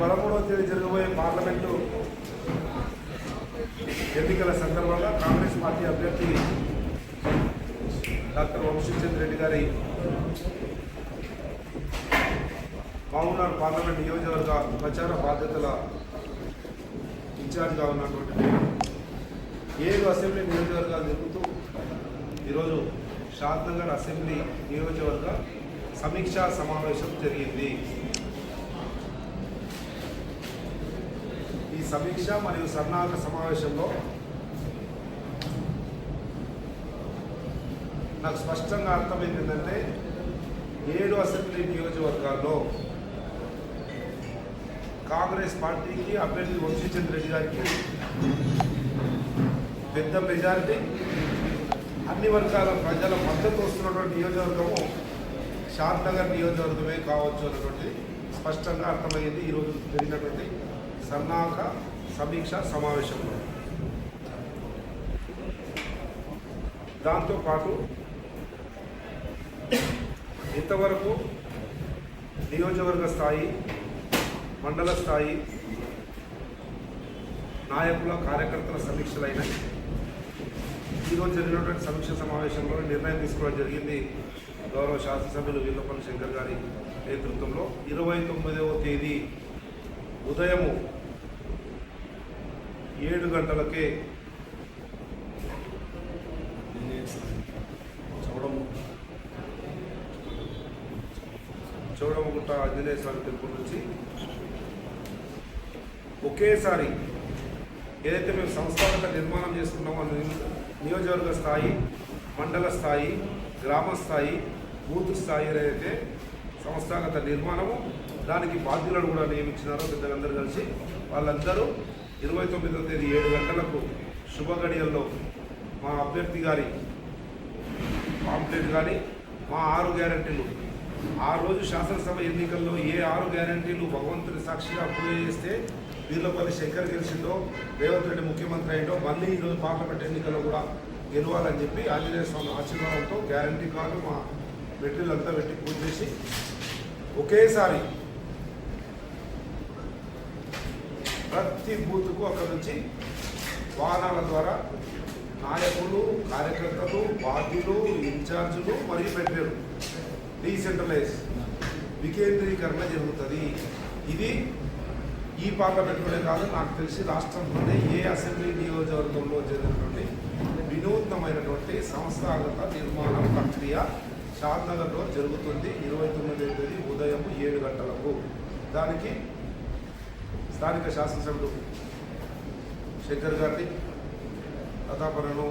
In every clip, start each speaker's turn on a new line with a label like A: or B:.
A: పదమూడవ తేదీ జరగబోయే పార్లమెంటు ఎన్నికల సందర్భంగా కాంగ్రెస్ పార్టీ అభ్యర్థి డాక్టర్ వంశీచంద్ర రెడ్డి గారి మామూనార్ పార్లమెంట్ నియోజకవర్గ ప్రచార బాధ్యతల ఇన్ఛార్జ్గా ఉన్నటువంటి ఏడు అసెంబ్లీ నియోజకవర్గాలు తిరుగుతూ ఈరోజు షాద్నగర్ అసెంబ్లీ నియోజకవర్గ సమీక్షా సమావేశం జరిగింది. సమీక్ష మరియు సన్నాహక సమావేశంలో నాకు స్పష్టంగా అర్థమైంది ఏంటంటే ఏడు అసెంబ్లీ నియోజకవర్గాల్లో కాంగ్రెస్ పార్టీకి అభ్యర్థి వంశీచంద్ర రెడ్డి గారికి పెద్ద మెజారిటీ. అన్ని వర్గాల ప్రజల మద్దతు వస్తున్నటువంటి నియోజకవర్గము షాద్నగర్ నియోజకవర్గమే కావచ్చు అన్నటువంటి స్పష్టంగా అర్థమైంది ఈరోజు జరిగినటువంటి సన్నాహక సమీక్ష సమావేశంలో దాంతోపాటు ఇంతవరకు నియోజకవర్గ స్థాయి మండల స్థాయి నాయకుల కార్యకర్తల సమీక్షలైనాయి ఈరోజు జరిగినటువంటి సమీక్ష సమావేశంలో నిర్ణయం తీసుకోవడం జరిగింది. గౌరవ శాసనసభ్యులు వీళ్ళపల్లి శంకర్ గారి నేతృత్వంలో. ఇరవై తొమ్మిదవ తేదీ ఉదయము ఏడు గంటలకే చౌడము చౌడమగుట్ట ఆంజనేయ స్వామి టెంపుల్ నుంచి ఒకేసారి ఏదైతే మేము సంస్థాగత నిర్మాణం చేసుకున్నామో నియోజకవర్గ స్థాయి మండల స్థాయి గ్రామ స్థాయి బూత్ స్థాయి ఏదైతే సంస్థాగత నిర్మాణము దానికి బాధ్యులను కూడా నియమించినారో పెద్దలందరూ కలిసి వాళ్ళందరూ ఇరవై తొమ్మిదవ తేదీ ఏడు గంటలకు శుభ గడియల్లో మా అభ్యర్థి గారి పాంప్లెట్ కానీ మా ఆరు గ్యారంటీలు. ఆ రోజు శాసనసభ ఎన్నికల్లో ఏ ఆరు గ్యారంటీలు భగవంతుని సాక్షిగా అప్లై చేస్తే వీళ్ళపల్లి శంకర్ గెలిచిందో రేవంత్ రెడ్డి ముఖ్యమంత్రి అయిందో మళ్ళీ ఈరోజు పార్లమెంట్ ఎన్నికల్లో కూడా గెలవాలని చెప్పి ఆంజనేయ స్వామి ఆశీర్వాదంతో గ్యారంటీ కార్డు మా మెటీరియల్ అంతా పెట్టి పూజ చేసి ఒకేసారి ప్రతి బూత్కు అక్కడ నుంచి వాహనాల ద్వారా నాయకులు కార్యకర్తలు బాధ్యులు ఇన్ఛార్జులు మరియు పెట్టారు డీసెంట్రలైజ్ వికేంద్రీకరణ జరుగుతుంది. ఇది ఈ పార్లమెంట్లోనే కాదు నాకు తెలిసి రాష్ట్రంలోనే ఏ అసెంబ్లీ నియోజకవర్గంలో జరిగినటువంటి వినూత్నమైనటువంటి సంస్థాగత నిర్మాణ ప్రక్రియ షాద్నగర్లో జరుగుతుంది. ఇరవై తొమ్మిది తేదీ ఉదయం ఏడు గంటలకు. దానికి స్థానిక శాసనసభ్యుడు శంకర్ గారిని ప్రతాపరను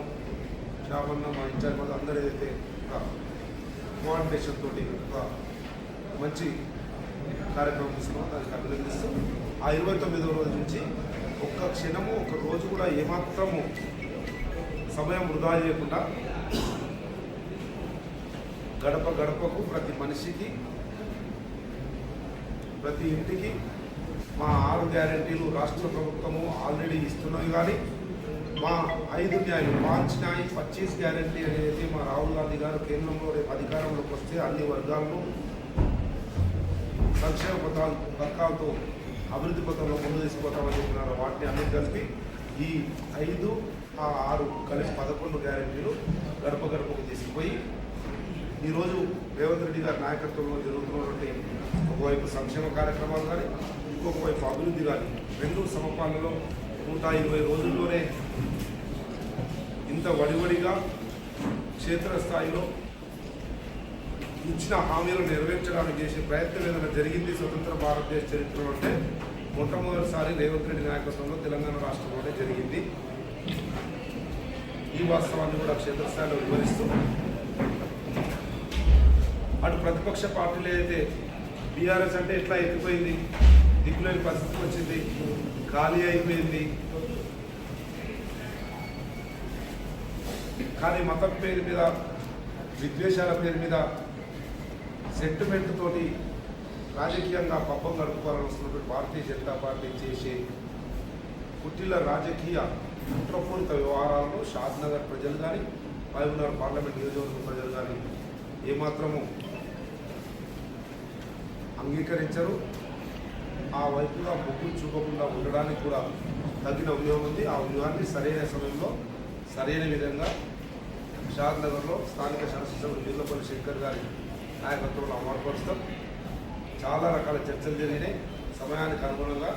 A: శ్యామన్న మా ఇన్ఛార్జ్ వాళ్ళు అందరూ ఏదైతే ఒక కోఆర్డినేషన్ తోటి ఒక మంచి కార్యక్రమం తీసుకున్నాం దానికి అభినందిస్తూ ఆ ఇరవై తొమ్మిదవ రోజు నుంచి ఒక్క క్షణము ఒక రోజు కూడా ఏమాత్రము సమయం వృధా చేయకుండా గడప గడపకు ప్రతి మనిషికి ప్రతి ఇంటికి మా ఆరు గ్యారెంటీలు రాష్ట్ర ప్రభుత్వము ఆల్రెడీ ఇస్తున్నాయి కానీ మా ఐదు న్యాయం పాంచ్ న్యాయ పచ్చీస్ గ్యారెంటీ అనేది మా రాహుల్ గాంధీ గారు కేంద్రంలో రేపు అధికారంలోకి వస్తే అన్ని వర్గాలను సంక్షేమ పథకాలు పథకాలతో అభివృద్ధి పథంలో ముందు తీసుకుపోతామని చెప్పినారు. వాటిని అన్ని కలిపి ఈ ఐదు ఆ ఆరు కలిసి పదకొండు గ్యారంటీలు గడప గడపకు తీసుకుపోయి ఈరోజు రేవంత్ రెడ్డి గారి నాయకత్వంలో జరుగుతున్నటువంటి ఒకవైపు సంక్షేమ కార్యక్రమాలు కానీ ఇంకొక వైపు అభివృద్ధి కానీ రెండు సమపాలలో నూట ఇరవై రోజుల్లోనే ఇంత వడివడిగా క్షేత్రస్థాయిలో ఇచ్చిన హామీలు నెరవేర్చడానికి చేసే ప్రయత్నం ఏదైనా జరిగింది స్వతంత్ర భారతదేశ చరిత్రలో అంటే మొట్టమొదటిసారి రేవంత్ రెడ్డి నాయకత్వంలో తెలంగాణ రాష్ట్రంలోనే జరిగింది. ఈ వాస్తవాన్ని కూడా క్షేత్రస్థాయిలో వివరిస్తూ అటు ప్రతిపక్ష పార్టీలు అయితే బీఆర్ఎస్ అంటే ఎట్లా ఎక్కిపోయింది దిక్కులేని పరిస్థితి వచ్చింది. ఖాళీ అయిపోయింది. కానీ మతం పేరు మీద విద్వేషాల పేరు మీద సెంటిమెంట్ తోటి రాజకీయంగా పబ్బం గడుపుకోవాలని వస్తున్నటువంటి భారతీయ జనతా పార్టీ చేసే కుటిల రాజకీయ కుట్రపూరిత వ్యవహారాలను షాద్నగర్ ప్రజలు కానీ మహబూబ్నగర్ పార్లమెంట్ నియోజకవర్గ ప్రజలు కానీ ఏమాత్రము అంగీకరించరు. ఆ వైపుగా మొగ్గు చూపకుండా ఉండడానికి కూడా తగిన వ్యూహం ఉంది. ఆ వ్యూహాన్ని సరైన సమయంలో సరైన విధంగా షాద్ నగర్లో స్థానిక శాసనసభ్యులు నీళ్ళపల్లి శంకర్ గారి నాయకత్వంలో అమలుపరుస్తాం. చాలా రకాల చర్చలు జరిగినాయి. సమయానికి అనుగుణంగా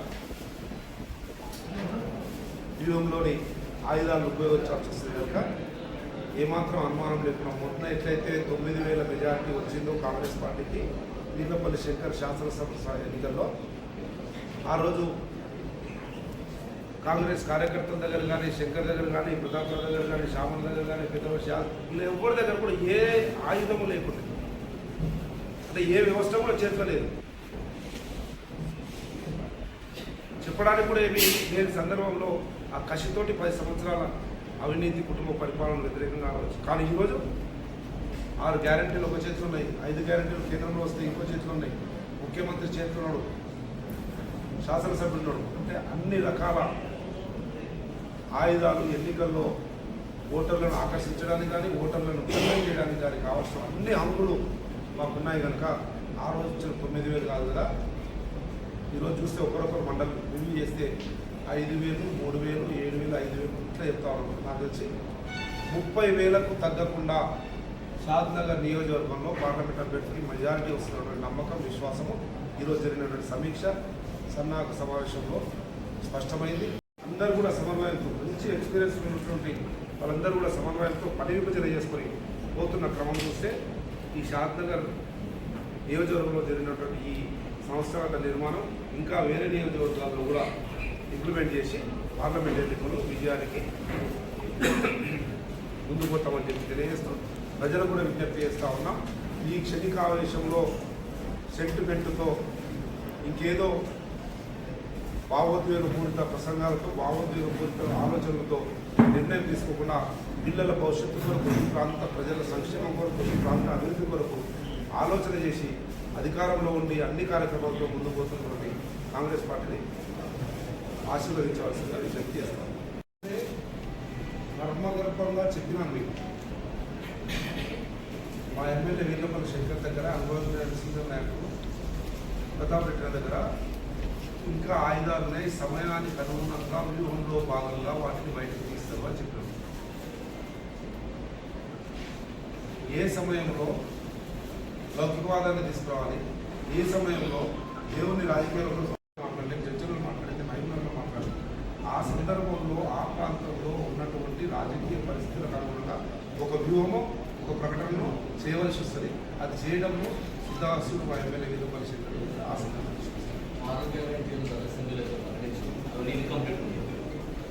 A: వ్యూహంలోని ఆయుధాలను ఉపయోగించాల్సి వస్తుంది కనుక ఏమాత్రం అనుమానం లేకుండా మొన్న ఎట్లయితే తొమ్మిది వేల మెజార్టీ వచ్చిందో కాంగ్రెస్ పార్టీకి నీళ్ళపల్లి శంకర్ శాసనసభ ఎన్నికల్లో ఆ రోజు కాంగ్రెస్ కార్యకర్తల దగ్గర కానీ శంకర్ దగ్గర కానీ ప్రతాపరావు దగ్గర కానీ శ్యామల దగ్గర కానీ పెద్ద ఎవరి దగ్గర కూడా ఏ ఆయుధము లేకుండా అంటే ఏ వ్యవస్థ కూడా చేర్చలేదు చెప్పడానికి కూడా ఏమి లేని సందర్భంలో ఆ కసితోటి పది సంవత్సరాల అవినీతి కుటుంబ పరిపాలన వ్యతిరేకంగా ఆలోచన. కానీ ఈరోజు ఆరు గ్యారంటీలు ఒక చేతిలో ఉన్నాయి. ఐదు గ్యారంటీలు కేంద్రంలో వస్తే ఇంకో చేతిలో ఉన్నాయి. ముఖ్యమంత్రి చేతిలో శాసనసభ్యులు అంటే అన్ని రకాల ఆయుధాలు ఎన్నికల్లో ఓటర్లను ఆకర్షించడానికి కానీ ఓటర్లను కన్వెన్ చేయడానికి కానీ కావాల్సిన అన్ని హంగులు మాకున్నాయి కనుక ఆ రోజు ఇచ్చిన తొమ్మిది వేలు కాదు కదా. ఈరోజు చూస్తే ఒకరొకరు మండలం రివ్యూ చేస్తే ఐదు వేలు మూడు వేలు ఏడు వేలు ఐదు వేలు ఇట్లా చెప్తా ఉన్నాం నాకు తెలిసి ముప్పై వేలకు తగ్గకుండా షాద్నగర్ నియోజకవర్గంలో పార్లమెంట్ అభ్యర్థికి మెజారిటీ వస్తున్నటువంటి నమ్మకం విశ్వాసము. ఈరోజు జరిగినటువంటి సమీక్ష సన్నాహక సమావేశంలో స్పష్టమైంది. అందరూ కూడా సమన్వయంతో మంచి ఎక్స్పీరియన్స్ ఉన్నటువంటి వాళ్ళందరూ కూడా సమన్వయంతో పని విభజన చేసుకొని పోతున్న క్రమం చూస్తే ఈ షాద్నగర్ నియోజకవర్గంలో జరిగినటువంటి ఈ సంస్థల నిర్మాణం ఇంకా వేరే నియోజకవర్గాల్లో కూడా ఇంప్లిమెంట్ చేసి పార్లమెంట్ ఎన్నికలు విజయానికి ముందుకు పోతామని చెప్పి తెలియజేస్తాం ప్రజలు కూడా విజ్ఞప్తి చేస్తూ ఉన్నాం. ఈ క్షణికావేశంలో సెంటిమెంట్తో ఇంకేదో భావోద్వేగ పూరిత ప్రసంగాలతో భావోద్వేగ పూరిత ఆలోచనలతో నిర్ణయం తీసుకోకుండా పిల్లల భవిష్యత్తు కొరకు ఈ ప్రాంత ప్రజల సంక్షేమం కొరకు ఈ ప్రాంత అభివృద్ధి కొరకు ఆలోచన చేసి అధికారంలో ఉండి అన్ని కార్యక్రమాలతో ముందుకు పోతున్నటువంటి కాంగ్రెస్ పార్టీని ఆశీర్వదించవలసిందిగా విజ్ఞప్తి చేస్తాం. కర్మగర్భంగా చెప్పినాను మీకు. మా ఎమ్మెల్యే వీళ్ళపల్లి శంకర్ దగ్గర అనుభవం నాయకుడు ప్రతాప్ రెడ్డి దగ్గర ఇంకా ఆయుధాలు ఉన్నాయి సమయానికి అనుగుణంగా వ్యూహంలో భాగంగా వాటిని బయటకు తీస్తామని అని చెప్పారు. ఏ సమయంలో లౌకికవాదాన్ని తీసుకురావాలి? ఏ సమయంలో దేవుని రాజకీయాలలో మాట్లాడితే చర్చలు మాట్లాడితే మహిళల్లో మాట్లాడాలి. ఆ సందర్భంలో ఆ ప్రాంతంలో ఉన్నటువంటి రాజకీయ పరిస్థితులకు అనుగుణంగా ఒక వ్యూహము ఒక ప్రకటనను చేయవలసి వస్తుంది. అది చేయడంలో సిద్ధాసుడు మా ఎమ్మెల్యే విధ పరిస్థితులు ఆ సందర్భంలో తీసుకొస్తారు.
B: ఆరోగ్య ప్రకటించి ఇన్కంప్లీట్ ఉంది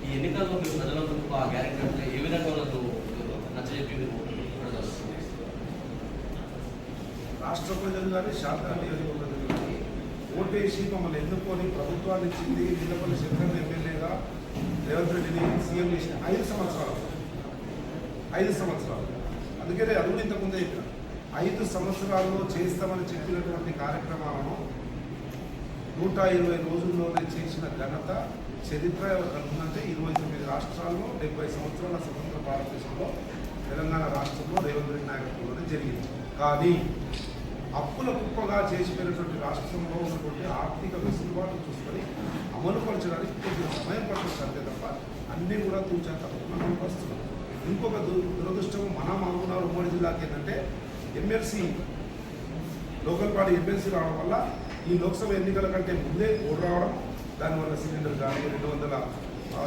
B: ఈ ఎన్నికల్లో మీరు ఆ గ్యారెంటీ అంటే ఏ విధంగా వాళ్ళకు నచ్చజెప్పి మీరు
A: రాష్ట్ర ప్రజలు కానీ శాసన నియోజకవర్గం కానీ ఓటేసి మమ్మల్ని ఎన్నుకొని ప్రభుత్వాన్ని ఇచ్చింది నిలబడి శంకర్ ఎమ్మెల్యేగా రేవంత్ రెడ్డిని సీఎం చేసిన ఐదు సంవత్సరాలు ఐదు సంవత్సరాలు అందుకనే అది కూడా ఇంతకుముందే చెప్పిన ఐదు సంవత్సరాల్లో చేస్తామని చెప్పినటువంటి కార్యక్రమాలను నూట ఇరవై రోజుల్లోనే చేసిన ఘనత చరిత్ర ఉందంటే ఇరవై తొమ్మిది రాష్ట్రాల్లో డెబ్బై సంవత్సరాల స్వతంత్ర భారతదేశంలో తెలంగాణ రాష్ట్రంలో రేవంత్ రెడ్డి నాయకత్వంలోనే జరిగింది. కానీ అప్పుల కుప్పగా చేసిపోయినటువంటి రాష్ట్రంలో ఉన్నటువంటి ఆర్థిక వెసులుబాటు చూసుకొని అమలుపరచడానికి కొంచెం సమయం పడుతుంది అంతే తప్ప అన్నీ కూడా తూచా తప్పకుండా ఇంకొక దు- దురదృష్టం మన మహబూబ్నగర్ ఉమ్మడి జిల్లాకి ఏంటంటే ఎమ్మెల్సీ లోకల్ పార్టీ ఎమ్మెల్సీ రావడం వల్ల ఈ లోక్సభ ఎన్నికల కంటే ముందే ఓటు రావడం దానివల్ల సిలిండర్ కానీ రెండు వందల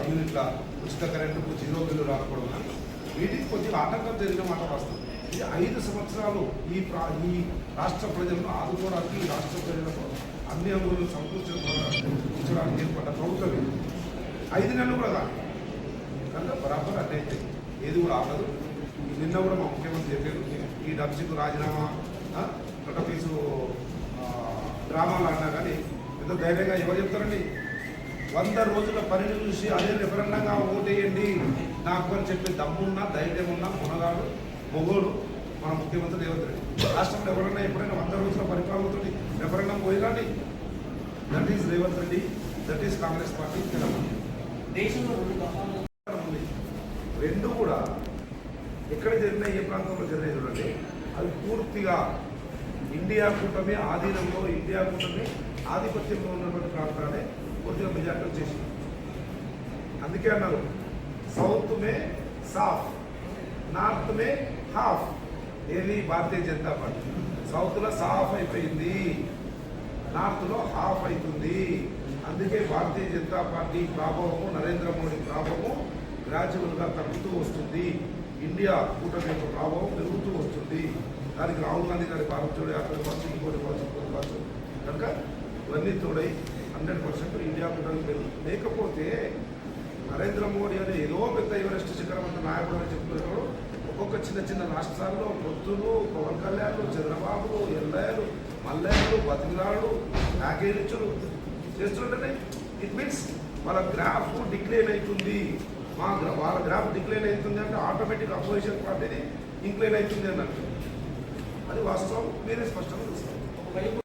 A: యూనిట్ల ఉచిత కరెంటుకు జీరో బిల్లు రాకపోవడం కానీ వీటికి కొద్దిగా ఆటంకం జరిగిన మాట వస్తుంది ఇది ఐదు సంవత్సరాలు ఈ ప్రా ఈ రాష్ట్ర ప్రజలను ఆదుకోవడానికి ఈ రాష్ట్ర ప్రజలకు అన్ని అంగులు సమకూర్చడానికి ఏర్పడ్డ ప్రభుత్వం ఇది. ఐదు నెలలు కూడా కాదు. కనుక బరాబర్ అన్నీ అయితే. ఏది కూడా ఆగదు నిన్న కూడా మా ముఖ్యమంత్రి చెప్పారు ఈ డబ్సికు రాజీనామా ఆ, డ్రామాలు ఆడినా కానీ ఎంతో ధైర్యంగా ఎవరు చెప్తారండి? వంద రోజుల పనిని చూసి అదే రెఫరెండంగా ఓటేయండి. నాకు అని చెప్పి దమ్మున్నా ధైర్యం ఉన్నా మునగాడు మొగోడు మన ముఖ్యమంత్రి రేవంత్ రెడ్డి. రాష్ట్రంలో ఎవరైనా ఎప్పుడైనా వంద రోజుల పరిపాలనతో referendum పోయిరండి that is Revanth Reddy that is Congress party Telangana.
B: దేశంలో
A: ఉంది. రెండు కూడా ఎక్కడ జరిగినా ఏ ప్రాంతంలో జరిగినాయి చూడండి అవి పూర్తిగా ఇండియా కూటమి ఆధీనంలో ఇండియా కూటమి ఆధిపత్యంలో ఉన్నటువంటి ప్రాంతాలే కొద్దిగా మెజార్టీ చేసింది అందుకే అన్నారు సౌత్ మే సాఫ్ నార్త్ మే హాఫ్. ఏది? భారతీయ జనతా పార్టీ. సౌత్లో సాఫ్ అయిపోయింది నార్త్లో హాఫ్ అవుతుంది. అందుకే భారతీయ జనతా పార్టీ ప్రభావము నరేంద్ర మోడీ ప్రాభవము గ్రాడ్యువల్గా తగ్గుతూ వస్తుంది. ఇండియా కూటమి యొక్క ప్రభావం పెరుగుతూ వస్తుంది. దానికి రాహుల్ గాంధీ గారి భారత్ జోడో యాత్ర కావచ్చు ఇంకోటి కావచ్చు ఇంకోటి కావచ్చు. కనుక ఇవన్నీ తోడై హండ్రెడ్ పర్సెంట్ ఇండియా కూటమి లేకపోతే నరేంద్ర మోడీ అనే ఏదో పెద్ద ఎవరెస్ట్ శిఖరం అంత నాయకుడు అని చెప్తున్నాడు ఒక్కొక్క చిన్న చిన్న రాష్ట్రాల్లో పొత్తులు పవన్ కళ్యాణ్లు చంద్రబాబులు ఎల్లయ్యలు మల్లయ్యలు బతికినాడు ప్యాకేజీలు చేస్తుంటేనే ఇట్ మీన్స్ వాళ్ళ గ్రాఫ్ డిక్లైన్ అవుతుంది. మా వాళ్ళ గ్రాఫ్ డిక్లైన్ అవుతుంది అంటే ఆటోమేటిక్ అపోజిషన్ పార్టీని ఇంక్లైన్ అవుతుంది అన్నట్టు అది వాస్తవం మీరే స్పష్టంగా చూస్తారు